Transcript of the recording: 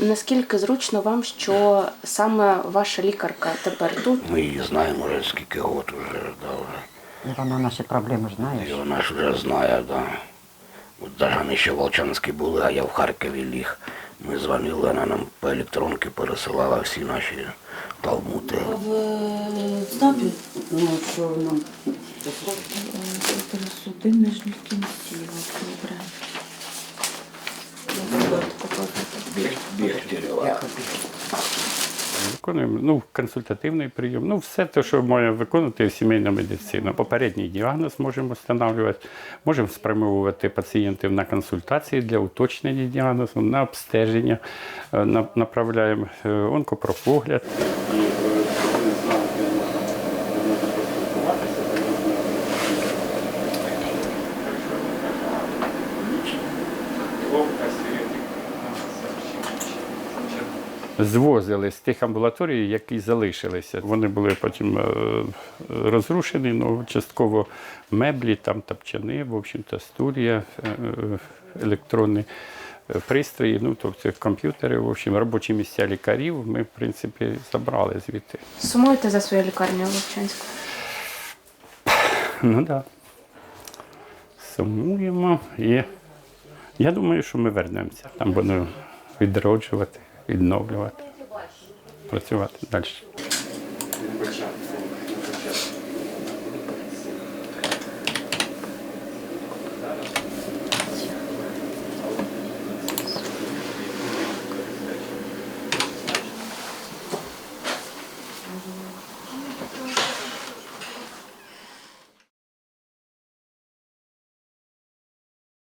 Наскільки зручно вам, що саме ваша лікарка тепер тут? Ми її знаємо вже скільки років вже, да, вже. І вона наші проблеми знає. І вона ж вже знає, да. От навіть вони ще в Волчанській були, а я в Харкові ліг. Ми дзвонили, вона нам по електронці пересилала всі наші талмути. В ЦНАПі, ну, що нам суди нижніх кінців, добре. Я буду показувати. Виконуємо. Ну, консультативний прийом, ну все те, що має виконувати сімейна медицина. Попередній діагноз можемо встановлювати, можемо спрямовувати пацієнтів на консультації для уточнення діагнозу, на обстеження, е, на- направляємо е, Звозили з тих амбулаторій, які залишилися. Вони були потім е, розрушені, ну, частково меблі, там тапчани, в общем-то, студія, е, е, електронні пристрої, ну, тобто комп'ютери, в общем, робочі місця лікарів ми, в принципі, забрали звідти. Сумуєте за своєю лікарнею Вовчанську? Ну так. Да. Сумуємо і я думаю, що ми вернемося. Там будемо відроджувати, відновлювати, працювати далі.